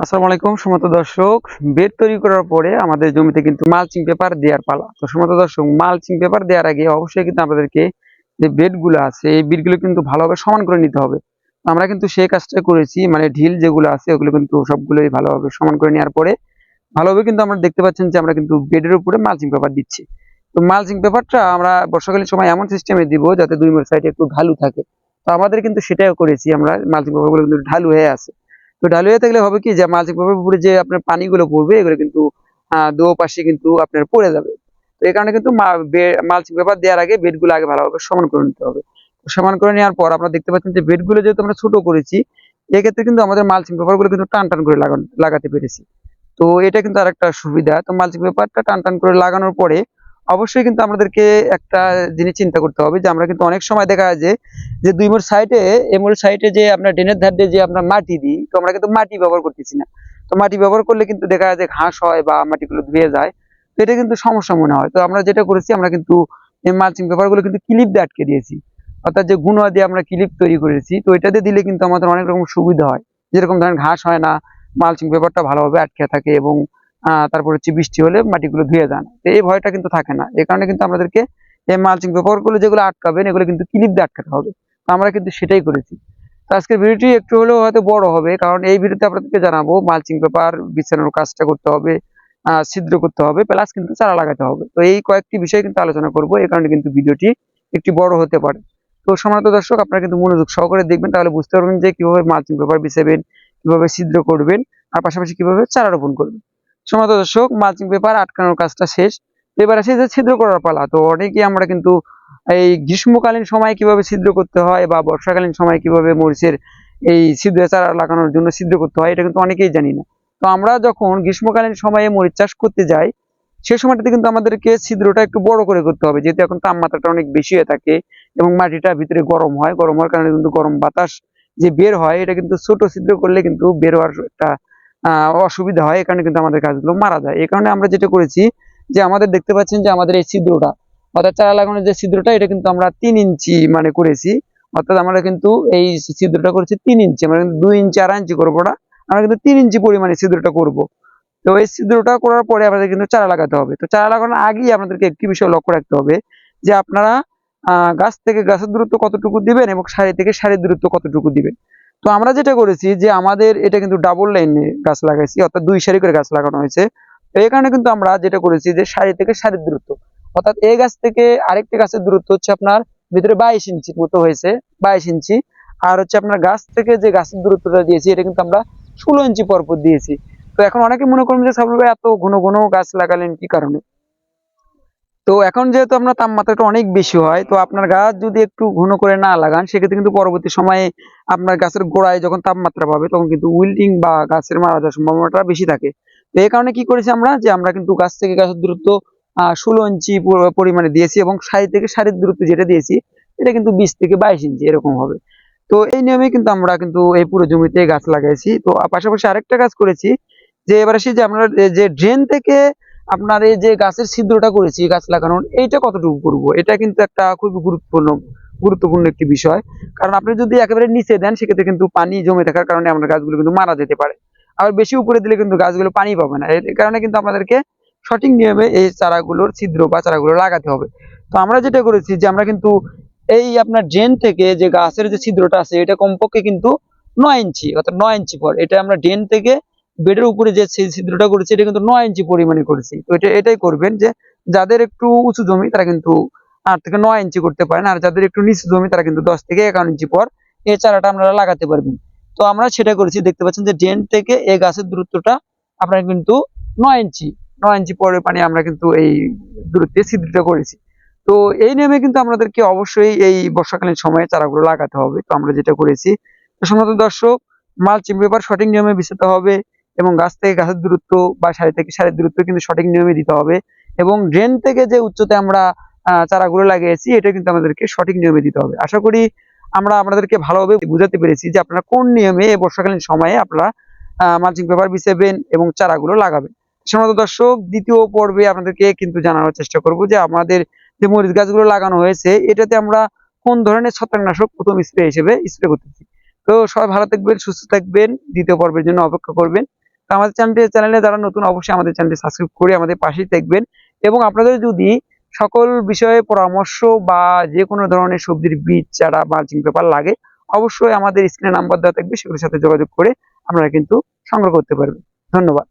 আসসালামু আলাইকুম সমত দর্শক। বেড তৈরি করার পরে আমাদের জমিতে কিন্তু মালচিং পেপার দেওয়ার পালা। তো সমত দর্শক মালচিং পেপার দেওয়ার আগে অবশ্যই কিন্তু আপনাদেরকে যে বেডগুলো আছে, এই বেডগুলো কিন্তু ভালোভাবে সমান করে নিতে হবে। আমরা কিন্তু সেই কাজটা করেছি মানে ঢিল যেগুলো আছে, ওগুলো কিন্তু সবগুলোই ভালোভাবে সমান করে নেওয়ার পরে ভালোভাবে কিন্তু আমরা দেখতে পাচ্ছেন যে আমরা কিন্তু বেডের উপরে মালচিং পেপার দিচ্ছি। তো মালচিং পেপারটা আমরা বর্ষাকালীন সময় এমন সিস্টেমে দিব যাতে দুই মোড় সাইডে একটু ঢালু থাকে। তো আমাদের কিন্তু সেটাও করেছি আমরা মালচিং পেপারগুলো কিন্তু ঢালু হয়ে আছে। তো ঢালু হয়ে থাকলে হবে কি যে মালচিং পেপারের উপরে যে আপনার পানিগুলো পড়বে, এগুলো কিন্তু দো পাশে কিন্তু আপনার পড়ে যাবে। তো এই কারণে কিন্তু মালচিং পেপার দেওয়ার আগে বেডগুলো আগে ভালোভাবে সমান করে নিতে হবে। সমান করে নেওয়ার পর আপনারা দেখতে পাচ্ছেন যে বেডগুলো যেহেতু আমরা ছোট করেছি, এক্ষেত্রে কিন্তু আমাদের মালচিং পেপারগুলো কিন্তু টান টান করে লাগান লাগাতে পেরেছি। তো এটা কিন্তু আরেকটা সুবিধা। তো মালচিং পেপারটা টান টান করে লাগানোর পরে অবশ্যই কিন্তু আমাদেরকে একটা জিনিস চিন্তা করতে হবে যে আমরা কিন্তু অনেক সময় দেখা যায় যে দুই মোড় সাইডে এমোর সাইডে যে আপনার ড্রেনের ধার দিয়ে যে আমরা মাটি দিই, তো আমরা কিন্তু মাটি ব্যবহার করতেছি না। তো মাটি ব্যবহার করলে কিন্তু দেখা যায় যে ঘাস হয় বা মাটিগুলো ধুয়ে যায়, তো এটা কিন্তু সমস্যা মনে হয়। তো আমরা যেটা করেছি, আমরা কিন্তু মালচিং পেপারগুলো কিন্তু ক্লিপ দিয়ে আটকে দিয়েছি। অর্থাৎ যে গুণা দিয়ে আমরা ক্লিপ তৈরি করেছি, তো এটাতে দিলে কিন্তু আমাদের অনেক রকম সুবিধা হয়। যেরকম ধরেন ঘাস হয় না মালচিং পেপারটা ভালোভাবে আটকে থাকে এবং তারপর হচ্ছে বৃষ্টি হলে মাটিগুলো ধুয়ে যান। এই ভয়টা কিন্তু থাকে না। এই কারণে কিন্তু আমাদেরকে এই মালচিং পেপারগুলো যেগুলো আটকাবেন, এগুলো কিন্তু ক্লিপ দিয়ে আটকাতে হবে। আমরা কিন্তু সেটাই করেছি। তো আজকের ভিডিওটি একটু হলেও হয়তো বড় হবে, কারণ এই ভিডিওতে আপনাদেরকে জানাব মালচিং পেপার, বিছানোর কাজটা করতে হবে ছিদ্র করতে হবে প্লাস কিন্তু চারা লাগাতে হবে। তো এই কয়েকটি বিষয় কিন্তু আলোচনা করব এই কারণে কিন্তু ভিডিওটি একটি বড় হতে পারে। তো সম্মানিত দর্শক, আপনারা কিন্তু মনোযোগ সহকারে দেখবেন, তাহলে বুঝতে পারবেন যে কীভাবে মালচিং পেপার বিছাবেন, কীভাবে ছিদ্র করবেন, আর পাশাপাশি কীভাবে চারা রোপণ করবেন। সম্মানিত দর্শক, মালচিং পেপার আটকানোর কাজটা শেষ। এবার আসে যে ছিদ্র করার পালা। তো অনেকেই আমরা কিন্তু এই গ্রীষ্মকালীন সময় কীভাবে ছিদ্র করতে হয় বা বর্ষাকালীন সময় কীভাবে মরিচের এই ছিদ্র চারা লাগানোর জন্য ছিদ্র করতে হয়, এটা কিন্তু অনেকেই জানি না। তো আমরা যখন গ্রীষ্মকালীন সময়ে মরিচ চাষ করতে যাই সেই সময়টাতে কিন্তু আমাদেরকে ছিদ্রটা একটু বড় করে করতে হবে। যেহেতু এখন তাপমাত্রাটা অনেক বেশি হয়ে থাকে এবং মাটিটা ভিতরে গরম হয়। গরম হওয়ার কারণে কিন্তু গরম বাতাস যে বের হয়, এটা কিন্তু ছোট ছিদ্র করলে কিন্তু বের হওয়ার একটা অসুবিধা হয় কারণে কিন্তু আমাদের গাছগুলো মারা যায়। এই কারণে আমরা যেটা করেছি যে আমাদের দেখতে পাচ্ছেন যে আমাদের এই ছিদ্রটা, অর্থাৎ চারা লাগানোর যে ছিদ্রটা, এটা কিন্তু আমরা তিন ইঞ্চি মানে করেছি। অর্থাৎ আমরা কিন্তু এই ছিদ্রটা করেছি তিন ইঞ্চি, আমরা কিন্তু দুই ইঞ্চি আড়াই ইঞ্চি করব না, আমরা কিন্তু তিন ইঞ্চি পরিমাণে ছিদ্রটা করব। তো এই ছিদ্রটা করার পরে আমাদের কিন্তু চারা লাগাতে হবে। তো চারা লাগানোর আগেই আপনাদেরকে একটি বিষয় লক্ষ্য রাখতে হবে যে আপনারা গাছ থেকে গাছের দূরত্ব কতটুকু দিবেন এবং সারি থেকে সারির দূরত্ব কতটুকু দিবেন। তো আমরা যেটা করেছি যে আমাদের এটা কিন্তু ডাবল লাইনে গাছ লাগাইছি, অর্থাৎ দুই সারি করে গাছ লাগানো হয়েছে। তো এই কারণে কিন্তু আমরা যেটা করেছি যে সারি থেকে সারির দূরত্ব, অর্থাৎ এই গাছ থেকে আরেকটি গাছের দূরত্ব হচ্ছে আপনার ভিতরে বাইশ ইঞ্চির মতো হয়েছে, বাইশ ইঞ্চি। আর হচ্ছে আপনার গাছ থেকে যে গাছের দূরত্বটা দিয়েছি, এটা কিন্তু আমরা ষোলো ইঞ্চি পরপর দিয়েছি। তো এখন অনেকে মনে করেন যে ভাই এত ঘন ঘন গাছ লাগালেন কি কারণে? তো এখন যেহেতু আপনার তাপমাত্রাটা অনেক বেশি হয়, তো আপনার গাছ যদি একটু ঘন করে না লাগান, সেক্ষেত্রে কিন্তু পরবর্তী সময়ে আপনার গাছের গোড়ায় যখন তাপমাত্রা পাবে, তখন কিন্তু উইল্টিং বা গাছের মারা যাওয়ার সম্ভাবনাটা বেশি থাকে। তো এই কারণে কি করেছি আমরা যে, আমরা কিন্তু গাছ থেকে গাছের দূরত্ব ষোলো ইঞ্চি পরিমাণে দিয়েছি এবং সারি থেকে সারির দূরত্ব যেটা দিয়েছি, এটা কিন্তু বিশ থেকে বাইশ ইঞ্চি এরকম হবে। তো এই নিয়মে কিন্তু আমরা কিন্তু এই পুরো জমিতে গাছ লাগাইছি। তো পাশাপাশি আরেকটা কাজ করেছি যে, এবার আসি যে আমরা যে ড্রেন থেকে আপনার এই যে গাছের ছিদ্রটা করেছি, গাছ লাগানোর, এইটা কতটুকু করব? এটা কিন্তু একটা খুবই গুরুত্বপূর্ণ গুরুত্বপূর্ণ একটি বিষয়। কারণ আপনি যদি একেবারে নিচে দেন, সেক্ষেত্রে কিন্তু পানি জমে থাকার কারণে আপনার গাছগুলো কিন্তু মারা যেতে পারে। আবার বেশি উপরে দিলে কিন্তু গাছগুলো পানি পাবে না। এই কারণে কিন্তু আমাদেরকে সঠিক নিয়মে এই চারাগুলোর ছিদ্র বা চারাগুলো লাগাতে হবে। তো আমরা যেটা করেছি যে আমরা কিন্তু এই আপনার ড্রেন থেকে যে গাছের যে ছিদ্রটা আছে, এটা কমপক্ষে কিন্তু নয় ইঞ্চি, অর্থাৎ নয় ইঞ্চি পর। এটা আমরা ড্রেন থেকে বেডের উপরে যে ছিদ্রটা করেছি, এটা কিন্তু নয় ইঞ্চি পরিমাণে করেছি। তো এটা এটাই করবেন যে, যাদের একটু উঁচু জমি, তারা কিন্তু আট থেকে নয় ইঞ্চি করতে পারেন, আর যাদের একটু নিচু জমি, তারা কিন্তু দশ থেকে এগারো ইঞ্চি পর এই চারাটা আপনারা লাগাতে পারবেন। তো আমরা সেটা করেছি, দেখতে পাচ্ছেন যে ড্রেন থেকে এই গাছের দূরত্বটা আপনার কিন্তু নয় ইঞ্চি নয় ইঞ্চি পরে পানি আমরা কিন্তু এই দূরত্বে ছিদ্রটা করেছি। তো এই নিয়মে কিন্তু আমাদেরকে অবশ্যই এই বর্ষাকালীন সময়ে চারাগুলো লাগাতে হবে। তো আমরা যেটা করেছি, তো সম্মানিত দর্শক, মালচিং পেপার সঠিক নিয়মে বিছাতে হবে। এবং গাছ থেকে গাছের দূরত্ব বা সারি থেকে সারির দূরত্ব কিন্তু সঠিক নিয়মে দিতে হবে। এবং ড্রেন থেকে যে উচ্চতে আমরা চারাগুলো লাগিয়েছি, এটা কিন্তু আমাদেরকে সঠিক নিয়মে দিতে হবে। আশা করি আমরা আপনাদেরকে ভালোভাবে বুঝাতে পেরেছি যে আপনারা কোন নিয়মে এই বর্ষাকালীন সময়ে আপনারা মালচিং পেপার বিছাবেন এবং চারাগুলো লাগাবেন। সম্মানিত দর্শক, দ্বিতীয় পর্বে আপনাদেরকে কিন্তু জানানোর চেষ্টা করব যে আমাদের যে মরিচ গাছগুলো লাগানো হয়েছে, এটাতে আমরা কোন ধরনের ছত্রাকনাশক প্রথম স্প্রে হিসেবে স্প্রে করতেছি। তো সবাই ভালো থাকবেন, সুস্থ থাকবেন, দ্বিতীয় পর্বের জন্য অপেক্ষা করবেন। আমাদের চ্যানেলটি চ্যানেলে যারা নতুন, অবশ্যই আমাদের চ্যানেলটি সাবস্ক্রাইব করে আমাদের পাশেই দেখবেন। এবং আপনাদের যদি সকল বিষয়ে পরামর্শ বা যে কোনো ধরনের সবজির বীজ, চারা মার্চিং পেপার লাগে, অবশ্যই আমাদের স্ক্রিনে নাম্বার দেওয়া থাকবে, সেগুলোর সাথে যোগাযোগ করে আপনারা কিন্তু সংগ্রহ করতে পারবেন। ধন্যবাদ।